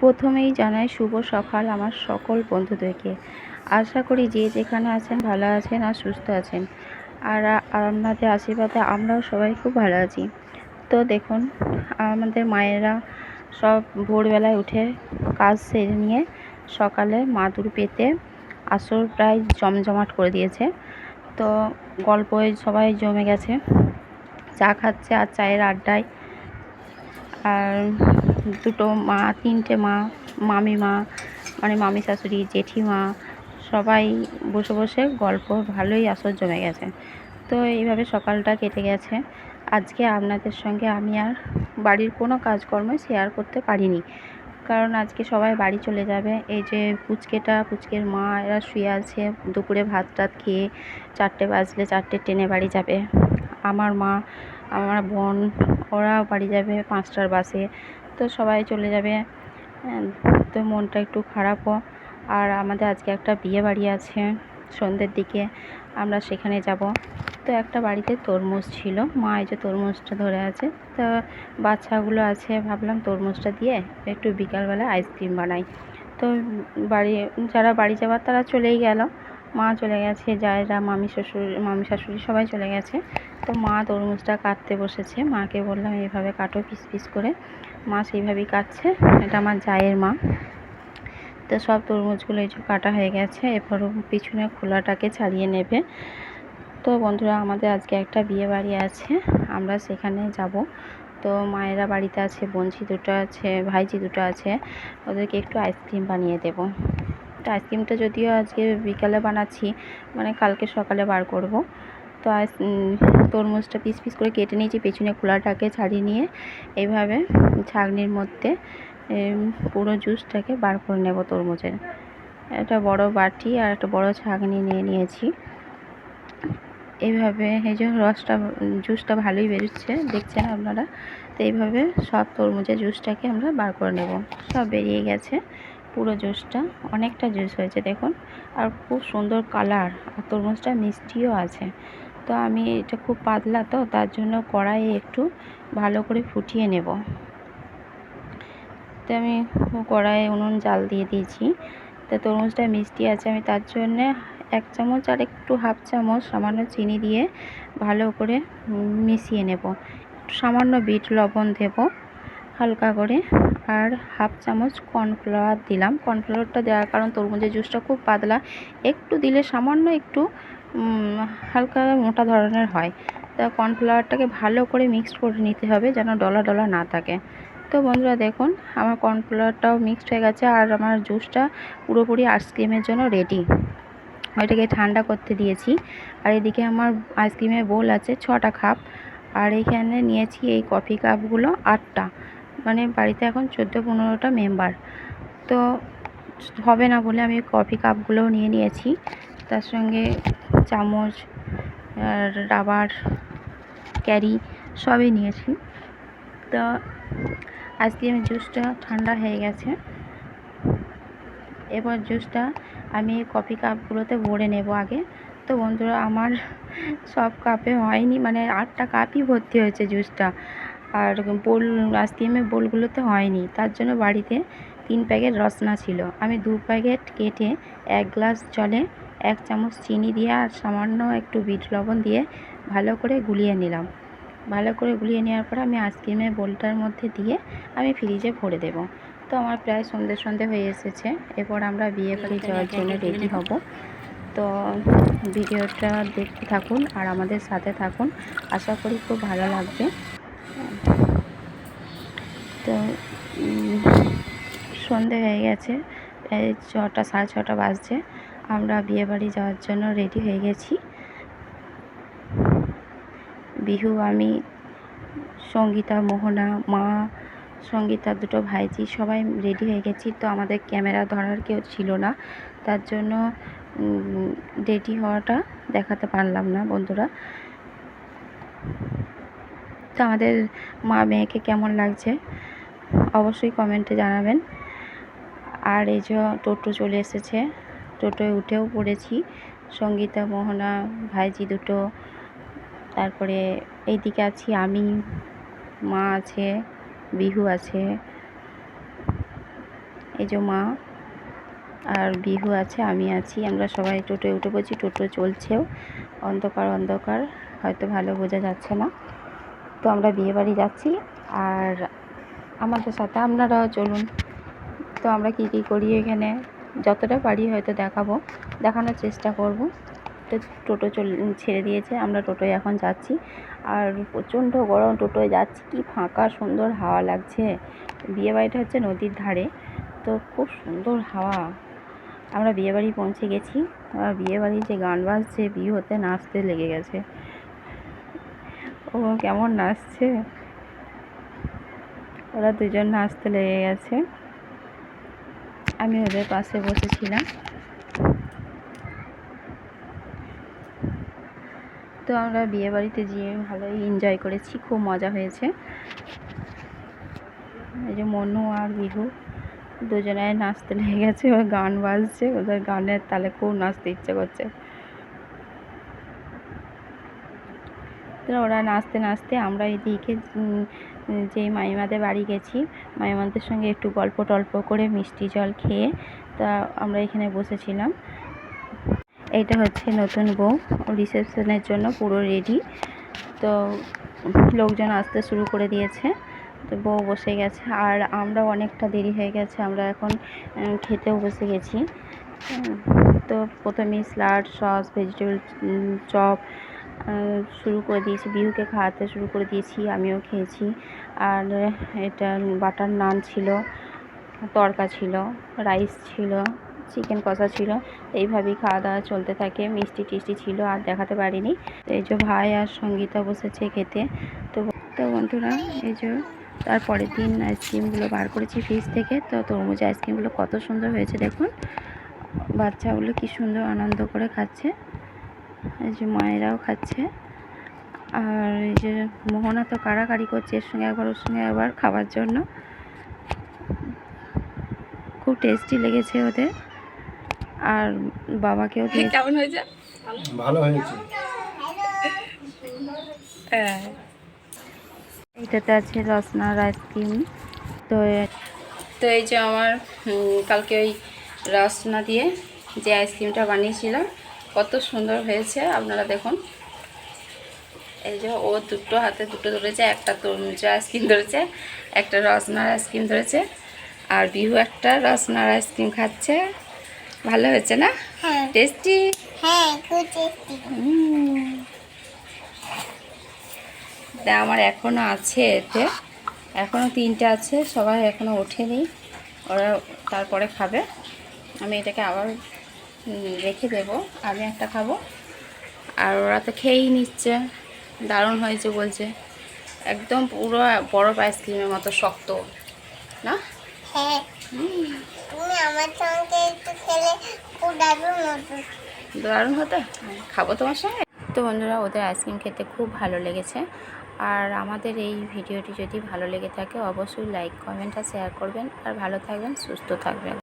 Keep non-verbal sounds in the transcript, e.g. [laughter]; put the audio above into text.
প্রথমেই জানাই শুভ সকাল আমার সকল বন্ধুদেরকে। আশা করি যে যেখানে আছেন ভালো আছেন আর সুস্থ আছেন। আর আপনাদের আশীর্বাদে আমরাও সবাই খুব ভালো আছি। তো দেখুন, আমাদের মায়েরা সব ভোরবেলায় উঠে কাজ সেরে নিয়ে সকালে মাদুর পেতে আসর প্রায় জমজমাট করে দিয়েছে। তো গল্পয় সবাই জমে গেছে। চা খাচ্ছে আর চায়ের আড্ডায়। আর দুটো মা, তিনটে মা মামিমা মানে মামি শাশুড়ি, জেঠিমা, সবাই বসে বসে গল্প ভালোই আসর জমে গেছে। তো এইভাবে সকালটা কেটে গেছে। আজকে আপনাদের সঙ্গে আমি আর বাড়ির কোনো কাজকর্ম শেয়ার করতে পারিনি। কারণ আজকে সবাই বাড়ি চলে যাবে। এই যে পুচকেটা, পুচকের মা, এরা শুয়ে আছে, দুপুরে ভাত টাত খেয়ে চারটে বাজলে চারটে ট্রেনে বাড়ি যাবে। আমার মা, আমার বোন ওরা বাড়ি যাবে পাঁচটার বাসে। তো সবাই চলে যাবে। তো মনটা একটু খারাপও। আর আমাদের আজকে একটা বিয়ে বাড়ি আছে সন্ধ্যের দিকে। আমরা সেখানে যাব। তো একটা বাড়িতে তরমুজ ছিল। মা এই যে তরমুজটা ধরে আছে। তো বাচ্চাগুলো আছে, ভাবলাম তরমুজটা দিয়ে একটু বিকালবেলা আইসক্রিম বানাই। তো বাড়ি, যারা বাড়ি যাবার তারা চলেই গেল। মা চলে গেছে, জায়রা, মামি, শ্বশুর, মামি, শাশুড়ি সবাই চলে গেছে। তো মা তরমুজটা কাটতে বসেছে। মাকে বললাম, এইভাবে কাটো পিস পিস করে। মা সেইভাবেই কাটছে। এটা আমার জায়ের মা। তো সব তরমুজগুলো এই কাটা হয়ে গেছে। এরপর পিছনে খোলাটাকে ছাড়িয়ে নেবে। তো বন্ধুরা, আমাদের আজকে একটা বিয়ে বাড়ি আছে। আমরা সেখানে যাব। তো মায়েরা বাড়িতে আছে, বোনঝি দুটো আছে ভাইজি দুটো আছে। ওদেরকে একটু আইসক্রিম বানিয়ে দেবো। তো আইসক্রিমটা যদিও আজকে বিকালে বানাচ্ছি মানে কালকে সকালে বার করব। তো আইস তরমুজটা পিস পিস করে কেটে নিয়েছি, পেছনে খোলাটাকে ছাড়িয়ে নিয়ে এইভাবে ছাগনির মধ্যে পুরো জুসটাকে বার করে নেব তরমুজের। একটা বড় বাটি আর একটা বড় ছাগনি নিয়ে নিয়েছি। এইভাবে এই যে রসটা, জুসটা ভালোই বেরোচ্ছে, দেখছেন আপনারা? তো এইভাবে সব তরমুজের জুসটাকে আমরা বার করে নেব। সব বেরিয়ে গেছে, পুরো জুসটা, অনেকটা জুস হয়েছে, দেখুন। আর খুব সুন্দর কালার, আর তরমুজটা মিষ্টিও আছে। তো আমি এটা খুব পাতলা তো, তার জন্য কড়াইয়ে একটু ভালো করে ফুটিয়ে নেব। তো আমি কড়াইয়ে উনুন জাল দিয়ে দিয়েছি। তো তরমুজটা মিষ্টি আছে, আমি তার জন্যে এক চামচ আর একটু হাফ চামচ সামান্য চিনি দিয়ে ভালো করে মিশিয়ে নেব। সামান্য বিট লবণ দেব হালকা করে, আর হাফ চামচ কর্নফ্লাওয়ার দিলাম। কর্নফ্লাওয়ারটা দেওয়ার কারণ তরমুজের জুসটা খুব পাতলা, একটু দিলে সামান্য একটু হালকা মোটা ধরনের হয়। তা কর্নফ্লাওয়ারটাকে ভালো করে মিক্সড করে নিতে হবে যেন ডলা ডলা না থাকে। তো বন্ধুরা দেখুন, আমার কর্নফ্লাওয়ারটাও মিক্সড হয়ে গেছে আর আমার জুসটা পুরোপুরি আইসক্রিমের জন্য রেডি ওইটাকে ঠান্ডা করতে দিয়েছি। আর এদিকে আমার আইসক্রিমের বোল আছে ছটা কাপ। আর এইখানে নিয়েছি এই কফি কাপগুলো আটটা। মানে বাড়িতে এখন চোদ্দ পনেরোটা মেম্বার তো হবে না বলে আমি কফি কাপগুলোও নিয়ে নিয়েছি। তার সঙ্গে চামচ রাবার, ক্যারি সবই নিয়েছি। তো আইসক্রিমের জুসটা ঠান্ডা হয়ে গেছে। এবার জুসটা আমি কফি কাপগুলোতে ভরে নেব আগে। তো বন্ধুরা, আমার সব কাপে হয়নি মানে আটটা কাপই ভর্তি হয়েছে জুসটা। আর বোল, আইসক্রিমের বোলগুলোতে হয়নি। তার জন্য বাড়িতে তিন প্যাকেট রসনা ছিল। আমি দু প্যাকেট কেটে এক গ্লাস জলে এক চামচ চিনি দিয়ে আর সামান্য একটু বিট লবণ দিয়ে ভালো করে গুলিয়ে নিলাম। ভালো করে গুলিয়ে নেওয়ার পর আমি আইসক্রিমের বোলটার মধ্যে দিয়ে আমি ফ্রিজে ভরে দেব। তো আমার প্রায় সন্ধে সন্ধে হয়ে এসেছে। এরপর আমরা বিয়ে বাড়ি যাওয়ার জন্য রেডি হব। তো ভিডিওটা দেখতে থাকুন আর আমাদের সাথে থাকুন। আশা করি খুব ভালো লাগবে। তো সন্ধে হয়ে গেছে। ছটা, সাড়ে ছটা বাজছে। আমরা বিয়েবাড়ি যাওয়ার জন্য রেডি হয়ে গেছি। বিহু আমি, সঙ্গীতা, মোহনা, মা, সঙ্গীতা দুটো ভাইজি সবাই রেডি হয়ে গেছি। তো আমাদের ক্যামেরা ধরার কেউ ছিল না। তার জন্য রেডি হওয়াটা দেখাতে পারলাম না বন্ধুরা। তো আমাদের মা মেয়েকে কেমন লাগছে? অবশ্যই কমেন্টে জানাবেন। আর এই যে টোটো চলে এসেছে। টোটোয় উঠেও পড়েছি। সঙ্গীতা, মোহনা, ভাইজি দুটো। তারপরে এইদিকে আছি আমি, মা আছে, বিহু আছে। এই যে মা আর বিহু আছে, আমি আছি। আমরা সবাই টোটোয় উঠে পড়ছি, টোটো চলছেও। অন্ধকার অন্ধকার, হয়তো ভালো বোঝা যাচ্ছে না। তো আমরা বিয়ে বাড়ি যাচ্ছি আর আমাদের সাথে আপনারাও চলুন। তো আমরা কী কী করি এখানে? যতটা পারি হয়তো দেখাবো। দেখানোর চেষ্টা করব। তো টোটো ছেড়ে দিয়েছে, আমরা টোটোয় এখন যাচ্ছি। আর প্রচণ্ড গরম টোটোয় যাচ্ছি, কি ফাঁকা সুন্দর হাওয়া লাগছে। বিয়েবাড়িটা হচ্ছে নদীর ধারে, তো খুব সুন্দর হাওয়া। আমরা বিয়েবাড়ি পৌঁছে গেছি। আর বিয়েবাড়ির যে গান বাজছে, বিয়ে হতে নাচতে লেগে গেছে। ও কেমন নাচছে? ওরা দুজন নাচতে লেগে গেছে। আমি ওদের পাশে বসেছিলাম। তো আমরা বিয়ে বাড়িতে যেয়ে ভালোই এনজয় করেছি, খুব মজা হয়েছে। এই যে মনু আর বিহু দুজনে নাচতে লেগে গেছে ওই গান বাজছে, ওদের গানের তালে খুব নাচতে ইচ্ছে করছে। ওরা নাচতে নাচতে আমরা এদিকে যে মাইমাদের বাড়ি গেছি, মাইমাদের সঙ্গে একটু গল্প টল্প করে মিষ্টি জল খেয়ে তা আমরা এখানে বসেছিলাম। এটা হচ্ছে নতুন বউ রিসেপশনের জন্য পুরো রেডি। তো লোকজন আসতে শুরু করে দিয়েছে। তো বউ বসে গেছে, আর আমরা অনেকটা দেরি হয়ে গেছে, আমরা এখন খেতেও বসে গেছি। তো প্রথমেই স্যালাড, সস, ভেজিটেবল চপ শুরু করে দিয়েছি। বিহুকে খাওয়াতে শুরু করে দিয়েছি, আমিও খেয়েছি। আর এটা বাটার নান ছিল তড়কা ছিল, রাইস ছিল, চিকেন কষা ছিল। এইভাবেই খাওয়া দাওয়া চলতে থাকে। মিষ্টি টিষ্টি ছিল, আর দেখাতে পারিনি। তো এই যে ভাই আর সঙ্গীতা বসেছে খেতে। তো তো বন্ধুরা, এই যে তারপরের দিন আইসক্রিমগুলো বার করেছি ফ্রিজ থেকে। তো তরমুজ আইসক্রিমগুলো কত সুন্দর হয়েছে দেখুন। বাচ্চাগুলো কি সুন্দর আনন্দ করে খাচ্ছে। এই যে মায়েরাও খাচ্ছে। আর এই যে মোহনা তো কাড়াকাড়ি করছে এর সঙ্গে একবার ওর সঙ্গে একবার খাবার জন্য। খুব টেস্টি লেগেছে ওদের। আর বাবাকেও [laughs] কেমন হয়েছে? ভালো হয়েছে। হ্যাঁ। এইটাতে আছে রসনার আইসক্রিম তো তো এই যে আমার কালকে ওই রসনা দিয়ে যে আইসক্রিমটা বানিয়েছিলাম কত সুন্দর হয়েছে আপনারা দেখুন। এই যে ও দুটো হাতে দুটো ধরেছে একটা তরমুজ আইসক্রিম ধরেছে একটা রসনার আইসক্রিম ধরেছে আর বিহু একটা রসনার আইসক্রিম খাচ্ছে। ভালো হয়েছে না? হ্যাঁ। টেস্টি? হ্যাঁ আমার এখনও আছে এতে। এখনও তিনটে আছে সবাই এখনও ওঠেনি। ওরা তারপরে খাবে। আমি এটাকে আবার রেখে দেব আমি একটা খাব। আর ওরা তো খেয়েই নিচ্ছে দারুণ হয়েছে বলছে। একদম পুরো বরফ আইসক্রিমের মতো শক্ত না? হ্যাঁ তুমি আমার সঙ্গে একটু খেলে দারুণ হতো। দারুণ হতো? খাব তোমার সঙ্গে? তো বন্ধুরা ওদের আইসক্রিম খেতে খুব ভালো লেগেছে। আর আমাদের এই ভিডিওটি যদি ভালো লেগে থাকে অবশ্যই লাইক কমেন্ট আর শেয়ার করবেন। আর ভালো থাকবেন সুস্থ থাকবেন।